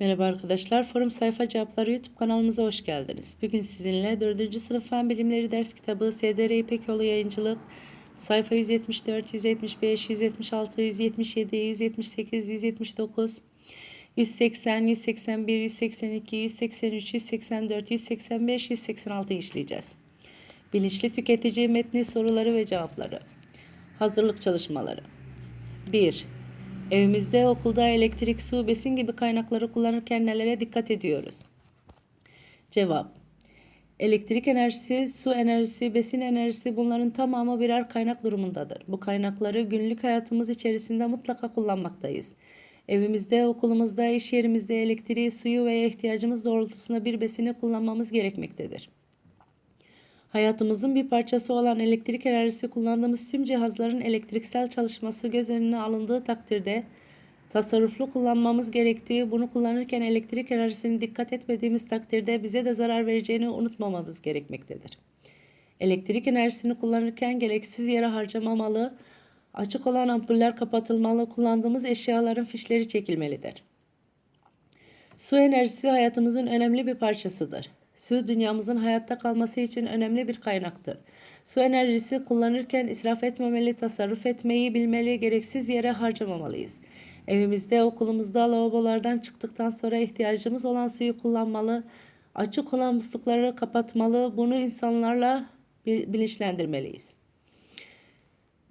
Merhaba arkadaşlar, Forum Sayfa Cevapları YouTube kanalımıza hoş geldiniz. Bugün sizinle 4. sınıf Fen Bilimleri ders kitabı SDR İpekoğlu Yayıncılık sayfa 174, 175, 176, 177, 178, 179, 180, 181, 182, 183, 184, 185, 186 işleyeceğiz. Bilinçli tüketici metni soruları ve cevapları. Hazırlık çalışmaları. 1. Evimizde, okulda elektrik, su, besin gibi kaynakları kullanırken nelere dikkat ediyoruz? Cevap. Elektrik enerjisi, su enerjisi, besin enerjisi bunların tamamı birer kaynak durumundadır. Bu kaynakları günlük hayatımız içerisinde mutlaka kullanmaktayız. Evimizde, okulumuzda, iş yerimizde elektriği, suyu veya ihtiyacımız doğrultusunda bir besini kullanmamız gerekmektedir. Hayatımızın bir parçası olan elektrik enerjisi kullandığımız tüm cihazların elektriksel çalışması göz önüne alındığı takdirde tasarruflu kullanmamız gerektiği, bunu kullanırken elektrik enerjisine dikkat etmediğimiz takdirde bize de zarar vereceğini unutmamamız gerekmektedir. Elektrik enerjisini kullanırken gereksiz yere harcamamalı, açık olan ampuller kapatılmalı, kullandığımız eşyaların fişleri çekilmelidir. Su enerjisi hayatımızın önemli bir parçasıdır. Su dünyamızın hayatta kalması için önemli bir kaynaktır. Su enerjisi kullanırken israf etmemeli, tasarruf etmeyi bilmeli, gereksiz yere harcamamalıyız. Evimizde, okulumuzda, lavabolardan çıktıktan sonra ihtiyacımız olan suyu kullanmalı, açık olan muslukları kapatmalı, bunu insanlarla bilinçlendirmeliyiz.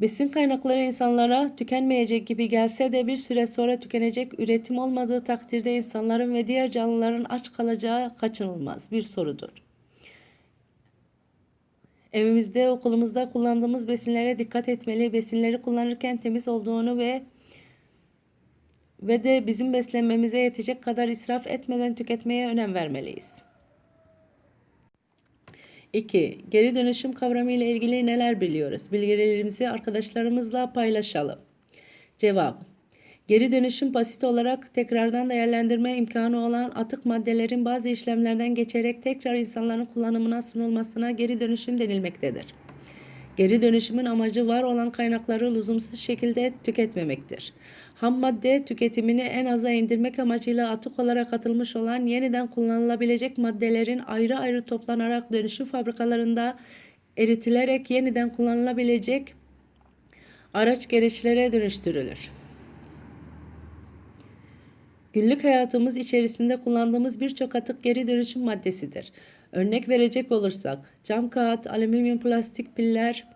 Besin kaynakları insanlara tükenmeyecek gibi gelse de bir süre sonra tükenecek üretim olmadığı takdirde insanların ve diğer canlıların aç kalacağı kaçınılmaz bir sorudur. Evimizde, okulumuzda kullandığımız besinlere dikkat etmeli, besinleri kullanırken temiz olduğunu ve ve de bizim beslenmemize yetecek kadar israf etmeden tüketmeye önem vermeliyiz. 2. Geri dönüşüm kavramı ile ilgili neler biliyoruz? Bilgilerimizi arkadaşlarımızla paylaşalım. Cevap. Geri dönüşüm basit olarak tekrardan değerlendirme imkanı olan atık maddelerin bazı işlemlerden geçerek tekrar insanların kullanımına sunulmasına geri dönüşüm denilmektedir. Geri dönüşümün amacı var olan kaynakları lüzumsuz şekilde tüketmemektir. Ham madde tüketimini en aza indirmek amacıyla atık olarak atılmış olan yeniden kullanılabilecek maddelerin ayrı ayrı toplanarak dönüşüm fabrikalarında eritilerek yeniden kullanılabilecek araç gereçlere dönüştürülür. Günlük hayatımız içerisinde kullandığımız birçok atık geri dönüşüm maddesidir. Örnek verecek olursak cam kağıt, alüminyum plastik piller,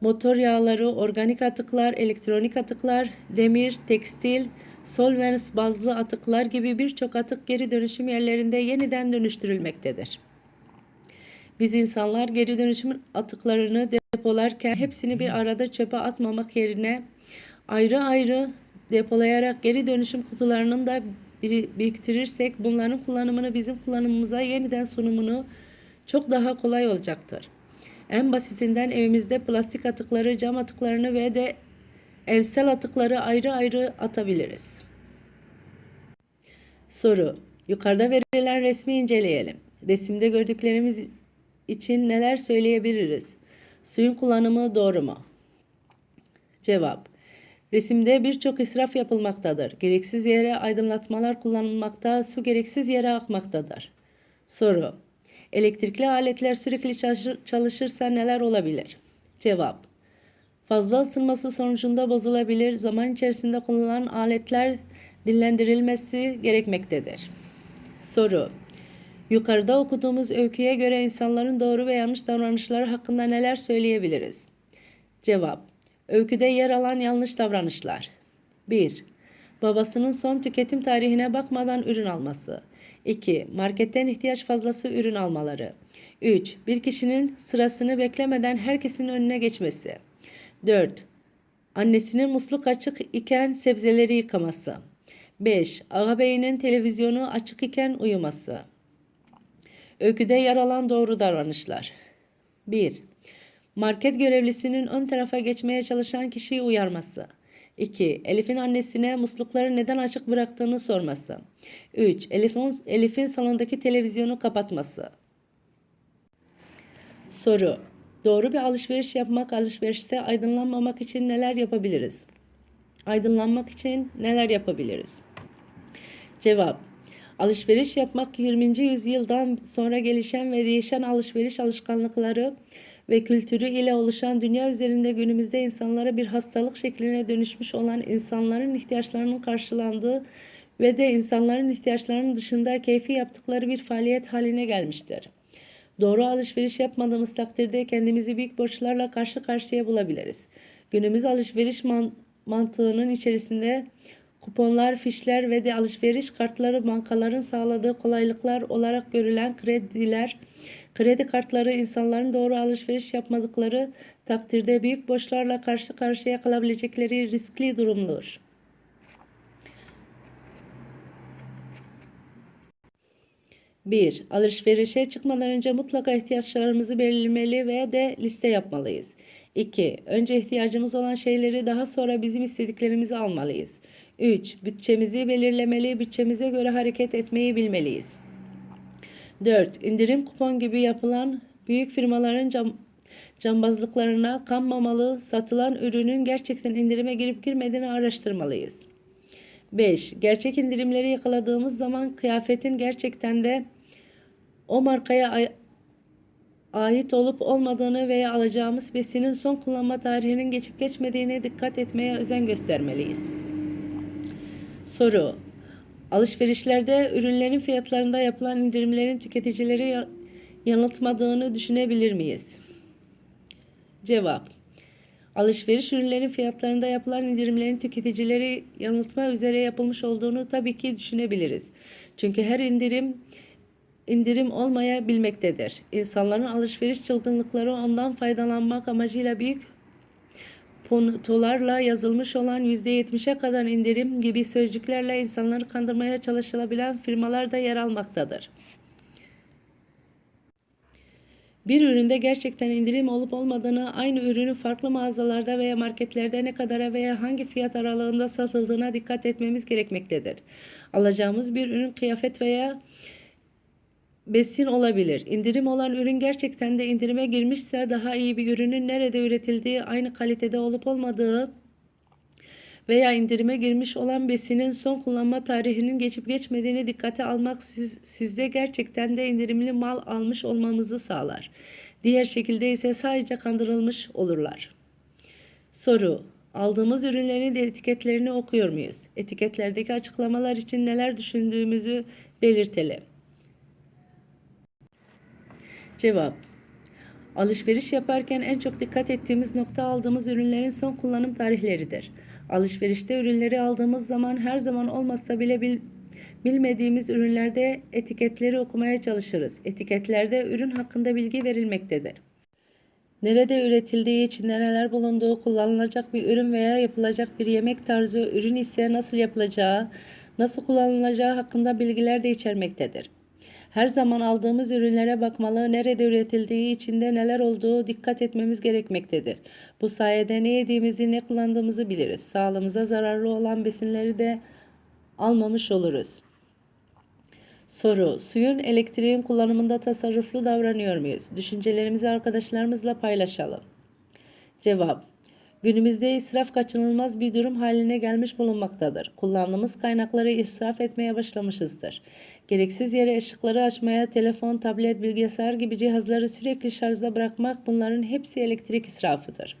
motor yağları, organik atıklar, elektronik atıklar, demir, tekstil, solvens bazlı atıklar gibi birçok atık geri dönüşüm yerlerinde yeniden dönüştürülmektedir. Biz insanlar geri dönüşüm atıklarını depolarken hepsini bir arada çöpe atmamak yerine ayrı ayrı depolayarak geri dönüşüm kutularının da biriktirirsek bunların kullanımını bizim kullanımımıza yeniden sunumunu çok daha kolay olacaktır. En basitinden evimizde plastik atıkları, cam atıklarını ve de evsel atıkları ayrı ayrı atabiliriz. Soru. Yukarıda verilen resmi inceleyelim. Resimde gördüklerimiz için neler söyleyebiliriz? Suyun kullanımı doğru mu? Cevap. Resimde birçok israf yapılmaktadır. Gereksiz yere aydınlatmalar kullanılmakta, su gereksiz yere akmaktadır. Soru. Elektrikli aletler sürekli çalışırsa neler olabilir? Cevap. Fazla ısınması sonucunda bozulabilir. Zaman içerisinde kullanılan aletler dinlendirilmesi gerekmektedir. Soru. Yukarıda okuduğumuz öyküye göre insanların doğru ve yanlış davranışları hakkında neler söyleyebiliriz? Cevap. Öyküde yer alan yanlış davranışlar. 1. Babasının son tüketim tarihine bakmadan ürün alması. 2. Marketten ihtiyaç fazlası ürün almaları. 3. Bir kişinin sırasını beklemeden herkesin önüne geçmesi. 4. Annesinin musluk açık iken sebzeleri yıkaması. 5. Ağabeyinin televizyonu açık iken uyuması. Öyküde yer alan doğru davranışlar. 1. Market görevlisinin ön tarafa geçmeye çalışan kişiyi uyarması. 2. Elif'in annesine muslukları neden açık bıraktığını sorması. 3. Elif'in, Elif'in salondaki televizyonu kapatması. Soru. Doğru bir alışveriş yapmak, alışverişte aydınlanmamak için neler yapabiliriz? Aydınlanmak için neler yapabiliriz? Cevap. Alışveriş yapmak 20. yüzyıldan sonra gelişen ve değişen alışveriş alışkanlıkları ve kültürü ile oluşan dünya üzerinde günümüzde insanlara bir hastalık şekline dönüşmüş olan insanların ihtiyaçlarının karşılandığı ve de insanların ihtiyaçlarının dışında keyfi yaptıkları bir faaliyet haline gelmiştir. Doğru alışveriş yapmadığımız takdirde kendimizi büyük borçlarla karşı karşıya bulabiliriz. Günümüz alışveriş man- mantığının içerisinde kuponlar, fişler ve de alışveriş kartları bankaların sağladığı kolaylıklar olarak görülen krediler, kredi kartları insanların doğru alışveriş yapmadıkları takdirde büyük borçlarla karşı karşıya kalabilecekleri riskli durumdur. Bir, Alışverişe çıkmadan önce mutlaka ihtiyaçlarımızı belirlemeli ve de liste yapmalıyız. 2. Önce ihtiyacımız olan şeyleri daha sonra bizim istediklerimizi almalıyız. 3. Bütçemizi belirlemeli, bütçemize göre hareket etmeyi bilmeliyiz. 4. İndirim kupon gibi yapılan büyük firmaların cam, cambazlıklarına kanmamalı, satılan ürünün gerçekten indirime girip girmediğini araştırmalıyız. 5. Gerçek indirimleri yakaladığımız zaman kıyafetin gerçekten de o markaya ay- ait olup olmadığını veya alacağımız besinin son kullanma tarihinin geçip geçmediğine dikkat etmeye özen göstermeliyiz. Soru. Alışverişlerde ürünlerin fiyatlarında yapılan indirimlerin tüketicileri ya- yanıltmadığını düşünebilir miyiz? Cevap. Alışveriş ürünlerin fiyatlarında yapılan indirimlerin tüketicileri yanıltma üzere yapılmış olduğunu tabii ki düşünebiliriz. Çünkü her indirim indirim olmayabilmektedir. İnsanların alışveriş çılgınlıkları ondan faydalanmak amacıyla büyük puntolarla yazılmış olan %70'e kadar indirim gibi sözcüklerle insanları kandırmaya çalışılabilen firmalar da yer almaktadır. Bir üründe gerçekten indirim olup olmadığını, aynı ürünün farklı mağazalarda veya marketlerde ne kadara veya hangi fiyat aralığında satıldığına dikkat etmemiz gerekmektedir. Alacağımız bir ürün kıyafet veya besin olabilir. İndirim olan ürün gerçekten de indirime girmişse daha iyi bir ürünün nerede üretildiği, aynı kalitede olup olmadığı veya indirime girmiş olan besinin son kullanma tarihinin geçip geçmediğini dikkate almak siz, sizde gerçekten de indirimli mal almış olmamızı sağlar. Diğer şekilde ise sadece kandırılmış olurlar. Soru. Aldığımız ürünlerin de etiketlerini okuyor muyuz? Etiketlerdeki açıklamalar için neler düşündüğümüzü belirtelim. Cevap. Alışveriş yaparken en çok dikkat ettiğimiz nokta aldığımız ürünlerin son kullanım tarihleridir. Alışverişte ürünleri aldığımız zaman her zaman olmazsa bile bil- bilmediğimiz ürünlerde etiketleri okumaya çalışırız. Etiketlerde ürün hakkında bilgi verilmektedir. Nerede üretildiği, içinde neler bulunduğu, kullanılacak bir ürün veya yapılacak bir yemek tarzı, ürün ise nasıl yapılacağı, nasıl kullanılacağı hakkında bilgiler de içermektedir. Her zaman aldığımız ürünlere bakmalı, nerede üretildiği, içinde neler olduğu dikkat etmemiz gerekmektedir. Bu sayede ne yediğimizi, ne kullandığımızı biliriz. Sağlığımıza zararlı olan besinleri de almamış oluruz. Soru: Suyun, elektriğin kullanımında tasarruflu davranıyor muyuz? Düşüncelerimizi arkadaşlarımızla paylaşalım. Cevap: Günümüzde israf kaçınılmaz bir durum haline gelmiş bulunmaktadır. Kullandığımız kaynakları israf etmeye başlamışızdır. Gereksiz yere ışıkları açmaya, telefon, tablet, bilgisayar gibi cihazları sürekli şarjda bırakmak bunların hepsi elektrik israfıdır.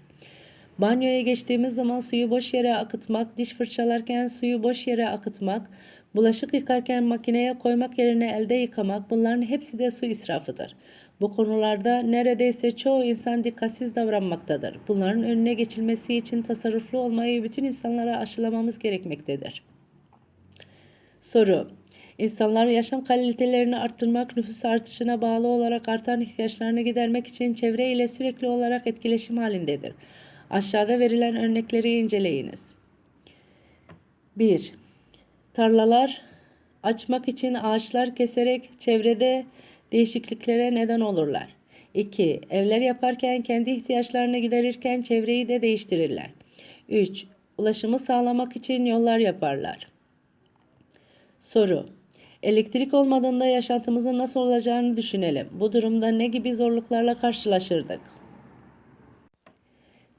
Banyoya geçtiğimiz zaman suyu boş yere akıtmak, diş fırçalarken suyu boş yere akıtmak, bulaşık yıkarken makineye koymak yerine elde yıkamak bunların hepsi de su israfıdır. Bu konularda neredeyse çoğu insan dikkatsiz davranmaktadır. Bunların önüne geçilmesi için tasarruflu olmayı bütün insanlara aşılamamız gerekmektedir. Soru İnsanlar yaşam kalitelerini arttırmak, nüfus artışına bağlı olarak artan ihtiyaçlarını gidermek için çevre ile sürekli olarak etkileşim halindedir. Aşağıda verilen örnekleri inceleyiniz. 1. Tarlalar açmak için ağaçlar keserek çevrede değişikliklere neden olurlar. 2. Evler yaparken kendi ihtiyaçlarını giderirken çevreyi de değiştirirler. 3. Ulaşımı sağlamak için yollar yaparlar. Soru. Elektrik olmadığında yaşantımızın nasıl olacağını düşünelim. Bu durumda ne gibi zorluklarla karşılaşırdık?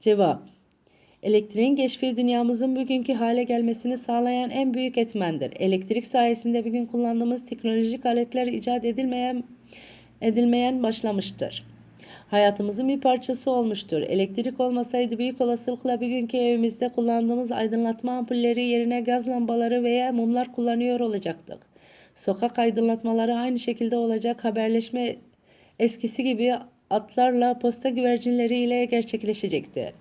Cevap. Elektriğin keşfi dünyamızın bugünkü hale gelmesini sağlayan en büyük etmendir. Elektrik sayesinde bugün kullandığımız teknolojik aletler icat edilmeyen edilmeyen başlamıştır. Hayatımızın bir parçası olmuştur. Elektrik olmasaydı büyük olasılıkla bugünkü evimizde kullandığımız aydınlatma ampulleri yerine gaz lambaları veya mumlar kullanıyor olacaktık. Sokak aydınlatmaları aynı şekilde olacak. Haberleşme eskisi gibi atlarla posta güvercinleri ile gerçekleşecekti.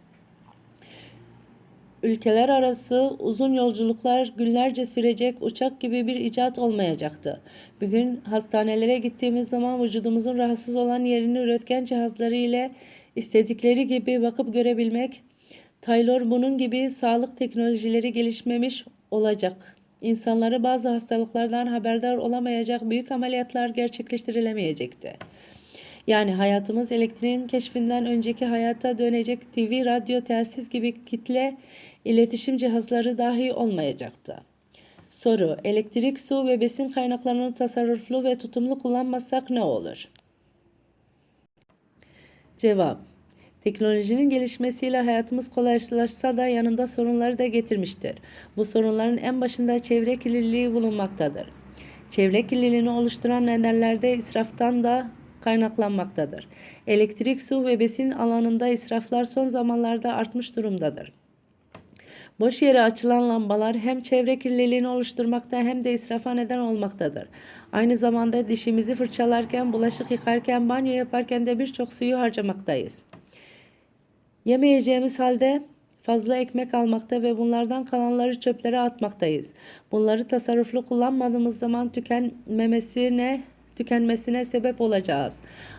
Ülkeler arası uzun yolculuklar günlerce sürecek uçak gibi bir icat olmayacaktı. Bugün hastanelere gittiğimiz zaman vücudumuzun rahatsız olan yerini üretken cihazları ile istedikleri gibi bakıp görebilmek, Taylor bunun gibi sağlık teknolojileri gelişmemiş olacak. İnsanları bazı hastalıklardan haberdar olamayacak büyük ameliyatlar gerçekleştirilemeyecekti. Yani hayatımız elektriğin keşfinden önceki hayata dönecek TV, radyo, telsiz gibi kitle iletişim cihazları dahi olmayacaktı. Soru: Elektrik, su ve besin kaynaklarını tasarruflu ve tutumlu kullanmazsak ne olur? Cevap: Teknolojinin gelişmesiyle hayatımız kolaylaşsa da yanında sorunları da getirmiştir. Bu sorunların en başında çevre kirliliği bulunmaktadır. Çevre kirliliğini oluşturan nedenlerde israftan da kaynaklanmaktadır. Elektrik, su ve besin alanında israflar son zamanlarda artmış durumdadır. Boş yere açılan lambalar hem çevre kirliliğini oluşturmakta hem de israfa neden olmaktadır. Aynı zamanda dişimizi fırçalarken, bulaşık yıkarken, banyo yaparken de birçok suyu harcamaktayız. Yemeyeceğimiz halde fazla ekmek almakta ve bunlardan kalanları çöplere atmaktayız. Bunları tasarruflu kullanmadığımız zaman tükenmemesine tükenmesine sebep olacağız.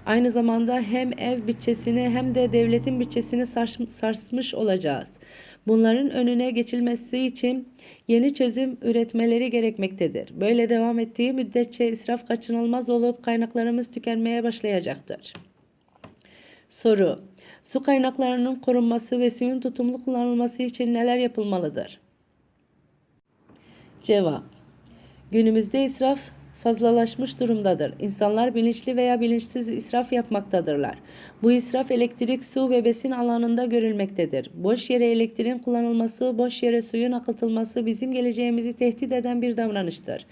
Aynı zamanda hem ev bütçesini hem de devletin bütçesini sarsmış olacağız. Bunların önüne geçilmesi için yeni çözüm üretmeleri gerekmektedir. Böyle devam ettiği müddetçe israf kaçınılmaz olup kaynaklarımız tükenmeye başlayacaktır. Soru: Su kaynaklarının korunması ve suyun tutumlu kullanılması için neler yapılmalıdır? Cevap: Günümüzde israf fazlalaşmış durumdadır. İnsanlar bilinçli veya bilinçsiz israf yapmaktadırlar. Bu israf elektrik, su ve besin alanında görülmektedir. Boş yere elektriğin kullanılması, boş yere suyun akıtılması bizim geleceğimizi tehdit eden bir davranıştır.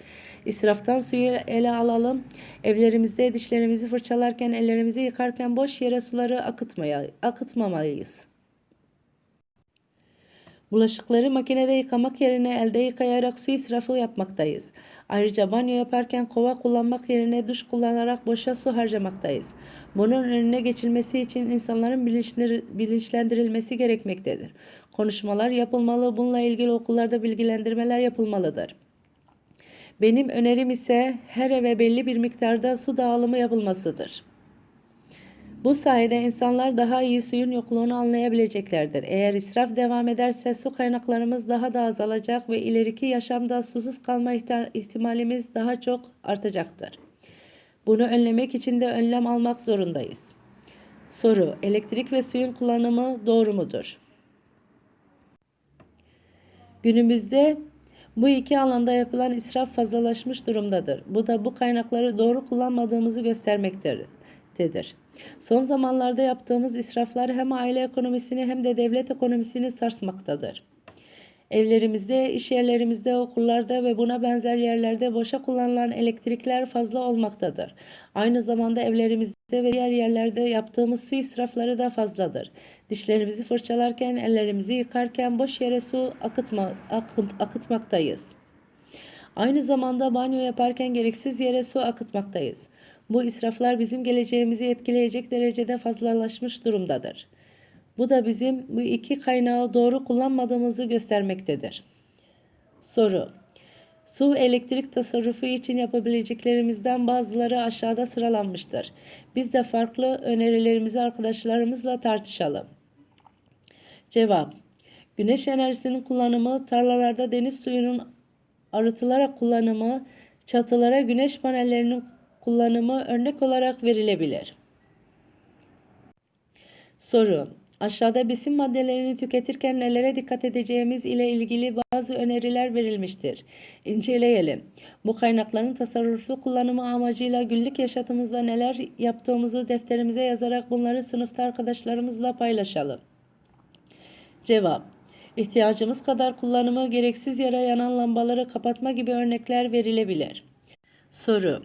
İsraftan suyu ele alalım. Evlerimizde dişlerimizi fırçalarken, ellerimizi yıkarken boş yere suları akıtmaya, akıtmamalıyız. Bulaşıkları makinede yıkamak yerine elde yıkayarak su israfı yapmaktayız. Ayrıca banyo yaparken kova kullanmak yerine duş kullanarak boşa su harcamaktayız. Bunun önüne geçilmesi için insanların bilinçlendirilmesi gerekmektedir. Konuşmalar yapılmalı, bununla ilgili okullarda bilgilendirmeler yapılmalıdır. Benim önerim ise her eve belli bir miktarda su dağılımı yapılmasıdır. Bu sayede insanlar daha iyi suyun yokluğunu anlayabileceklerdir. Eğer israf devam ederse su kaynaklarımız daha da azalacak ve ileriki yaşamda susuz kalma ihtimalimiz daha çok artacaktır. Bunu önlemek için de önlem almak zorundayız. Soru: Elektrik ve suyun kullanımı doğru mudur? Günümüzde bu iki alanda yapılan israf fazlalaşmış durumdadır. Bu da bu kaynakları doğru kullanmadığımızı göstermektedir tedir. Son zamanlarda yaptığımız israflar hem aile ekonomisini hem de devlet ekonomisini sarsmaktadır. Evlerimizde, iş yerlerimizde, okullarda ve buna benzer yerlerde boşa kullanılan elektrikler fazla olmaktadır. Aynı zamanda evlerimizde ve diğer yerlerde yaptığımız su israfları da fazladır. Dişlerimizi fırçalarken, ellerimizi yıkarken boş yere su akıtma, akıt, akıtmaktayız. Aynı zamanda banyo yaparken gereksiz yere su akıtmaktayız. Bu israflar bizim geleceğimizi etkileyecek derecede fazlalaşmış durumdadır. Bu da bizim bu iki kaynağı doğru kullanmadığımızı göstermektedir. Soru Su elektrik tasarrufu için yapabileceklerimizden bazıları aşağıda sıralanmıştır. Biz de farklı önerilerimizi arkadaşlarımızla tartışalım. Cevap Güneş enerjisinin kullanımı, tarlalarda deniz suyunun arıtılarak kullanımı, çatılara güneş panellerinin kullanımı örnek olarak verilebilir. Soru Aşağıda besin maddelerini tüketirken nelere dikkat edeceğimiz ile ilgili bazı öneriler verilmiştir. İnceleyelim. Bu kaynakların tasarruflu kullanımı amacıyla günlük yaşantımızda neler yaptığımızı defterimize yazarak bunları sınıfta arkadaşlarımızla paylaşalım. Cevap İhtiyacımız kadar kullanımı gereksiz yere yanan lambaları kapatma gibi örnekler verilebilir. Soru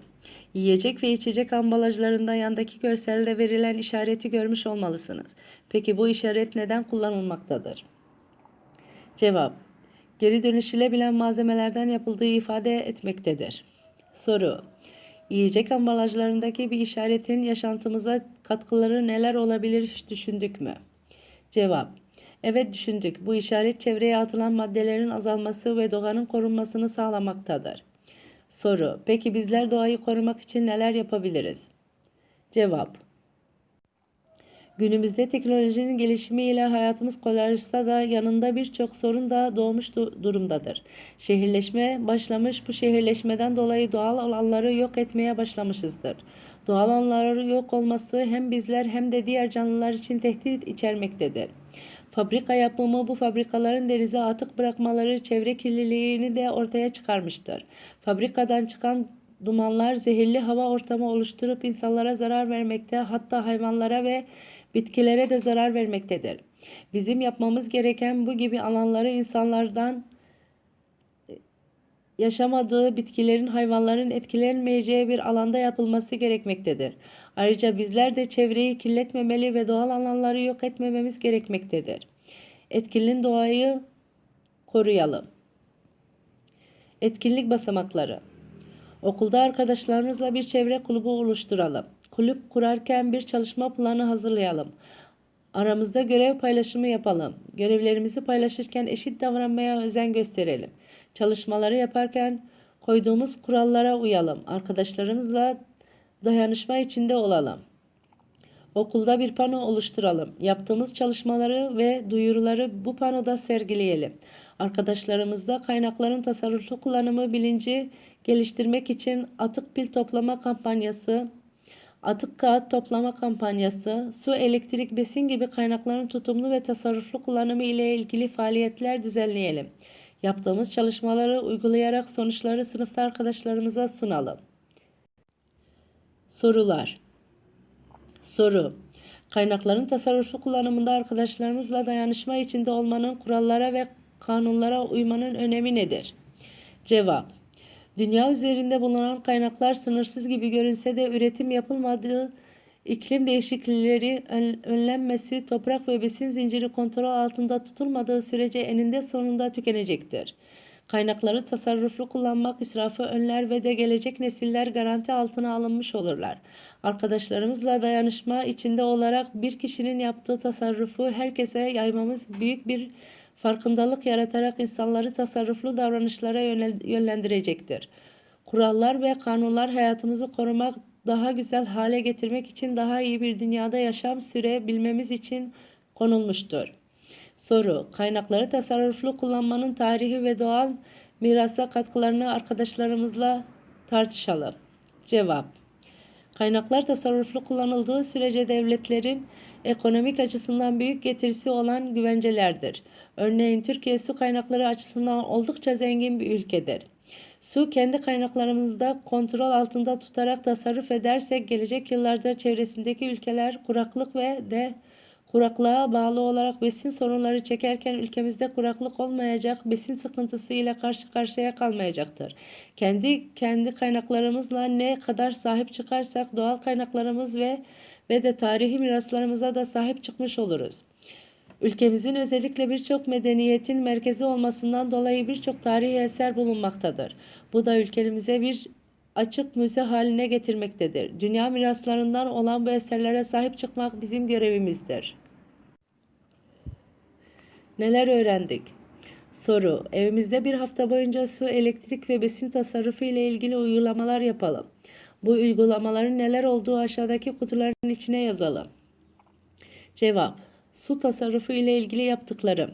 Yiyecek ve içecek ambalajlarında yandaki görselde verilen işareti görmüş olmalısınız. Peki bu işaret neden kullanılmaktadır? Cevap Geri dönüşülebilen malzemelerden yapıldığı ifade etmektedir. Soru Yiyecek ambalajlarındaki bir işaretin yaşantımıza katkıları neler olabilir hiç düşündük mü? Cevap Evet düşündük. Bu işaret çevreye atılan maddelerin azalması ve doğanın korunmasını sağlamaktadır. Soru Peki bizler doğayı korumak için neler yapabiliriz? Cevap Günümüzde teknolojinin gelişimiyle hayatımız kolaylaşsa da yanında birçok sorun da doğmuş du- durumdadır. Şehirleşme başlamış, bu şehirleşmeden dolayı doğal alanları yok etmeye başlamışızdır. Doğal alanların yok olması hem bizler hem de diğer canlılar için tehdit içermektedir. Fabrika yapımı bu fabrikaların denize atık bırakmaları çevre kirliliğini de ortaya çıkarmıştır. Fabrikadan çıkan dumanlar zehirli hava ortamı oluşturup insanlara zarar vermekte hatta hayvanlara ve bitkilere de zarar vermektedir. Bizim yapmamız gereken bu gibi alanları insanlardan yaşamadığı bitkilerin, hayvanların etkilenmeyeceği bir alanda yapılması gerekmektedir. Ayrıca bizler de çevreyi kirletmemeli ve doğal alanları yok etmememiz gerekmektedir. Etkilinin doğayı koruyalım. Etkinlik basamakları. Okulda arkadaşlarımızla bir çevre kulübü oluşturalım. Kulüp kurarken bir çalışma planı hazırlayalım. Aramızda görev paylaşımı yapalım. Görevlerimizi paylaşırken eşit davranmaya özen gösterelim. Çalışmaları yaparken koyduğumuz kurallara uyalım. Arkadaşlarımızla dayanışma içinde olalım. Okulda bir pano oluşturalım. Yaptığımız çalışmaları ve duyuruları bu panoda sergileyelim. Arkadaşlarımızda kaynakların tasarruflu kullanımı bilinci geliştirmek için atık pil toplama kampanyası, atık kağıt toplama kampanyası, su, elektrik, besin gibi kaynakların tutumlu ve tasarruflu kullanımı ile ilgili faaliyetler düzenleyelim. Yaptığımız çalışmaları uygulayarak sonuçları sınıfta arkadaşlarımıza sunalım. Sorular Soru Kaynakların tasarruflu kullanımında arkadaşlarımızla dayanışma içinde olmanın kurallara ve kanunlara uymanın önemi nedir? Cevap Dünya üzerinde bulunan kaynaklar sınırsız gibi görünse de üretim yapılmadığı iklim değişiklikleri ön- önlenmesi, toprak ve besin zinciri kontrol altında tutulmadığı sürece eninde sonunda tükenecektir. Kaynakları tasarruflu kullanmak israfı önler ve de gelecek nesiller garanti altına alınmış olurlar. Arkadaşlarımızla dayanışma içinde olarak bir kişinin yaptığı tasarrufu herkese yaymamız büyük bir farkındalık yaratarak insanları tasarruflu davranışlara yönlendirecektir. Kurallar ve kanunlar hayatımızı korumak, daha güzel hale getirmek için daha iyi bir dünyada yaşam sürebilmemiz için konulmuştur. Soru: Kaynakları tasarruflu kullanmanın tarihi ve doğal mirasa katkılarını arkadaşlarımızla tartışalım. Cevap: Kaynaklar tasarruflu kullanıldığı sürece devletlerin ekonomik açısından büyük getirisi olan güvencelerdir. Örneğin Türkiye su kaynakları açısından oldukça zengin bir ülkedir. Su kendi kaynaklarımızda kontrol altında tutarak tasarruf edersek gelecek yıllarda çevresindeki ülkeler kuraklık ve de kuraklığa bağlı olarak besin sorunları çekerken ülkemizde kuraklık olmayacak, besin sıkıntısı ile karşı karşıya kalmayacaktır. Kendi kendi kaynaklarımızla ne kadar sahip çıkarsak doğal kaynaklarımız ve ve de tarihi miraslarımıza da sahip çıkmış oluruz. Ülkemizin özellikle birçok medeniyetin merkezi olmasından dolayı birçok tarihi eser bulunmaktadır. Bu da ülkemize bir açık müze haline getirmektedir. Dünya miraslarından olan bu eserlere sahip çıkmak bizim görevimizdir. Neler öğrendik? Soru: Evimizde bir hafta boyunca su, elektrik ve besin tasarrufu ile ilgili uygulamalar yapalım. Bu uygulamaların neler olduğu aşağıdaki kutuların içine yazalım. Cevap: Su tasarrufu ile ilgili yaptıklarım.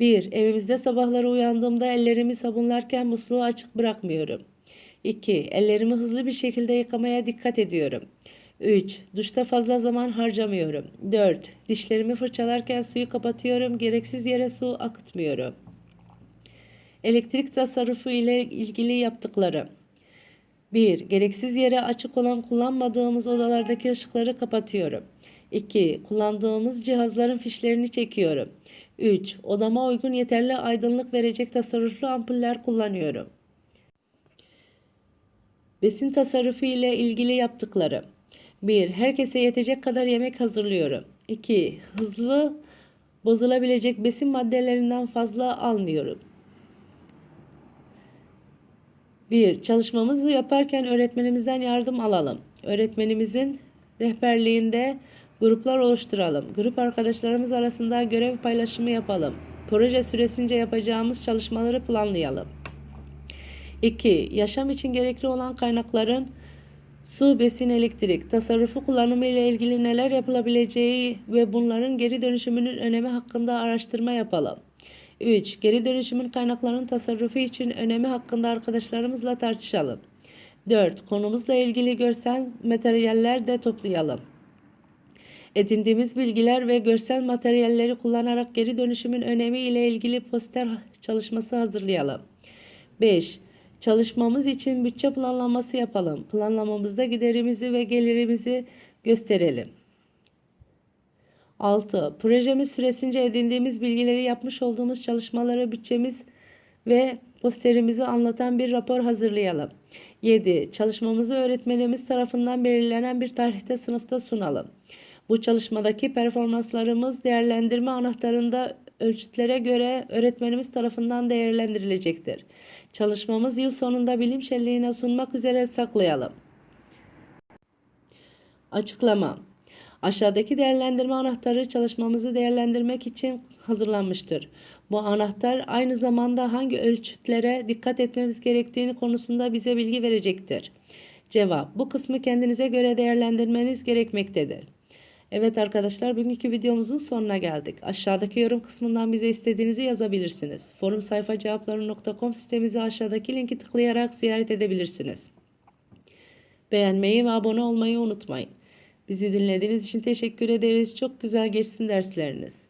1. Evimizde sabahları uyandığımda ellerimi sabunlarken musluğu açık bırakmıyorum. 2. Ellerimi hızlı bir şekilde yıkamaya dikkat ediyorum. 3. Duşta fazla zaman harcamıyorum. 4. Dişlerimi fırçalarken suyu kapatıyorum. Gereksiz yere su akıtmıyorum. Elektrik tasarrufu ile ilgili yaptıklarım. 1. Gereksiz yere açık olan kullanmadığımız odalardaki ışıkları kapatıyorum. 2. Kullandığımız cihazların fişlerini çekiyorum. 3. Odama uygun yeterli aydınlık verecek tasarruflu ampuller kullanıyorum. Besin tasarrufu ile ilgili yaptıkları. 1. Herkese yetecek kadar yemek hazırlıyorum. 2. Hızlı bozulabilecek besin maddelerinden fazla almıyorum. 1. Çalışmamızı yaparken öğretmenimizden yardım alalım. Öğretmenimizin rehberliğinde gruplar oluşturalım. Grup arkadaşlarımız arasında görev paylaşımı yapalım. Proje süresince yapacağımız çalışmaları planlayalım. 2. Yaşam için gerekli olan kaynakların su, besin, elektrik, tasarrufu kullanımı ile ilgili neler yapılabileceği ve bunların geri dönüşümünün önemi hakkında araştırma yapalım. 3. Geri dönüşümün kaynakların tasarrufu için önemi hakkında arkadaşlarımızla tartışalım. 4. Konumuzla ilgili görsel materyaller de toplayalım. Edindiğimiz bilgiler ve görsel materyalleri kullanarak geri dönüşümün önemi ile ilgili poster çalışması hazırlayalım. 5. Çalışmamız için bütçe planlaması yapalım. Planlamamızda giderimizi ve gelirimizi gösterelim. 6. Projemiz süresince edindiğimiz bilgileri yapmış olduğumuz çalışmaları bütçemiz ve posterimizi anlatan bir rapor hazırlayalım. 7. Çalışmamızı öğretmenimiz tarafından belirlenen bir tarihte sınıfta sunalım. Bu çalışmadaki performanslarımız değerlendirme anahtarında ölçütlere göre öğretmenimiz tarafından değerlendirilecektir. Çalışmamız yıl sonunda bilim şenliğine sunmak üzere saklayalım. Açıklama Aşağıdaki değerlendirme anahtarı çalışmamızı değerlendirmek için hazırlanmıştır. Bu anahtar aynı zamanda hangi ölçütlere dikkat etmemiz gerektiğini konusunda bize bilgi verecektir. Cevap Bu kısmı kendinize göre değerlendirmeniz gerekmektedir. Evet arkadaşlar bugünkü videomuzun sonuna geldik. Aşağıdaki yorum kısmından bize istediğinizi yazabilirsiniz. Forum sayfa cevapları.com sitemizi aşağıdaki linki tıklayarak ziyaret edebilirsiniz. Beğenmeyi ve abone olmayı unutmayın. Bizi dinlediğiniz için teşekkür ederiz. Çok güzel geçsin dersleriniz.